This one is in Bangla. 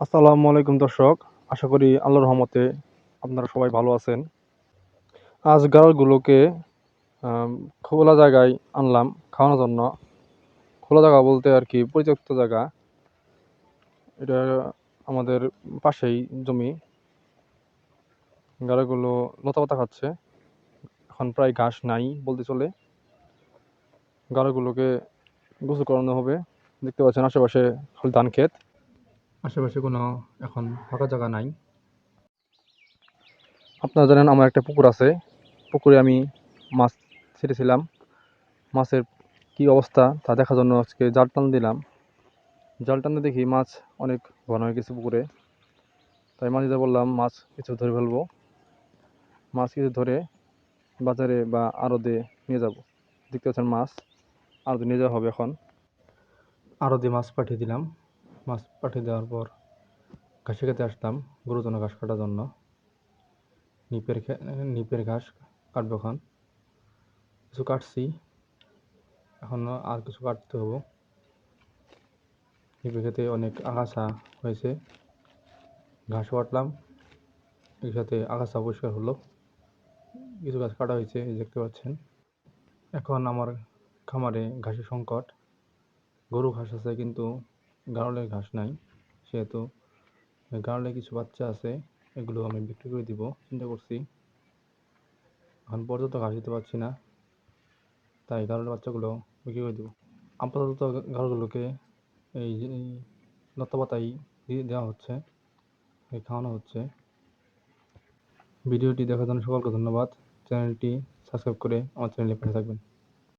আসসালামু আলাইকুম দর্শক, আশা করি আল্লাহর রহমতে আপনারা সবাই ভালো আছেন। আজ গাড়লগুলোকে খোলা জায়গায় আনলাম খাওয়ানোর জন্য। খোলা জায়গা বলতে আর কি পরিত্যক্ত জায়গা। এটা আমাদের পাশেই জমি। গাড়াগুলো লতাপাতা খাচ্ছে। এখন প্রায় ঘাস নাই বলতে চলে। গাড়াগুলোকে গোসল করানো হবে। দেখতে পাচ্ছেন আশেপাশে ধান ক্ষেত। আশেপাশে কোনো এখন ফাঁকা জায়গা নাই। আপনারা জানেন আমার একটা পুকুর আছে। পুকুরে আমি মাছ ছেড়েছিলাম। মাছের কি অবস্থা তা দেখার জন্য আজকে জাল টান দিলাম। জাল টানতে দেখি মাছ অনেক ঘন হয়ে গেছে পুকুরে। তাই মাঝিদের বললাম মাছ কিছু ধরে ফেলব। মাছ কিছু ধরে বাজারে বা আড়তে নিয়ে যাব। দেখতে পাচ্ছেন মাছ আড়তে নিয়ে যাওয়া হবে এখন। আড়তে মাছ পাঠিয়ে দিলাম। মাছ পাঠিয়ে দেওয়ার পর ঘাসে খেতে আসতাম গরুর ঘাস কাটার জন্য। নিপের নিপের ঘাস কাটবো এখন। কিছু কাটছি। এখন আর কিছু কাটতে হব। নিপের খেতে অনেক আগাছা হয়েছে। ঘাস কাটলাম। এর সাথে আগাছা পরিষ্কার হলো। কিছু গাছ কাটা হয়েছে, এই দেখতে পাচ্ছেন। এখন আমার খামারে ঘাসের সংকট। গরু ঘাস আছে কিন্তু গাড়লের ঘাস নাই। সেহেতু গাড়লে কিছু বাচ্চা আছে, এগুলো আমি বিক্রি করে দিব, চিন্তা করছি। এখন পর্যন্ত ঘাস দিতে পারছি না, তাই গাড়লের বাচ্চাগুলো বিক্রি করে দিব। আপাতত গাড়গুলোকে এই যে এই লতা পাতাই দিয়ে দেওয়া হচ্ছে খাওয়ানো হচ্ছে। ভিডিওটি দেখার জন্য সকলকে ধন্যবাদ। চ্যানেলটি সাবস্ক্রাইব করে আমার চ্যানেলে পাশে থাকবেন।